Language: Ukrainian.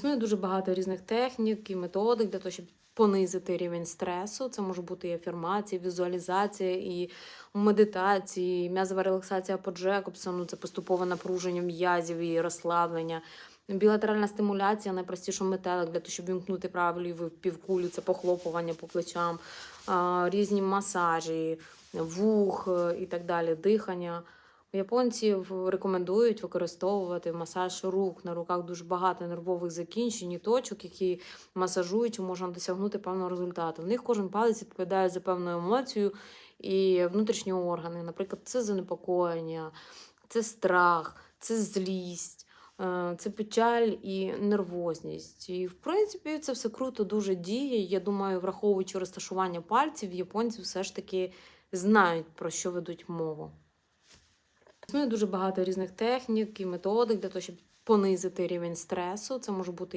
Існує дуже багато різних технік і методик для того, щоб понизити рівень стресу. Це може бути і афірмація, візуалізація, і медитації, і м'язова релаксація по Джекобсону, це поступове напруження м'язів і розслаблення. Білатеральна стимуляція, найпростіше метелик, для того, щоб вімкнути праву ліву півкулю, це похлопування по плечам, різні масажі, вух е, і так далі, дихання. Японці в- рекомендують використовувати масаж рук. На руках дуже багато нервових закінчень і точок, які масажуючи можна досягнути певного результату. В них кожен палець відповідає за певну емоцію і внутрішні органи. Наприклад, це занепокоєння, це страх, це злість. е, Це печаль і нервозність. І, в принципі, це все круто дуже діє. Я думаю, враховуючи розташування пальців, японці все ж таки знають, про що ведуть мову. Існує дуже багато різних технік і методик для того, щоб понизити рівень стресу. Це може бути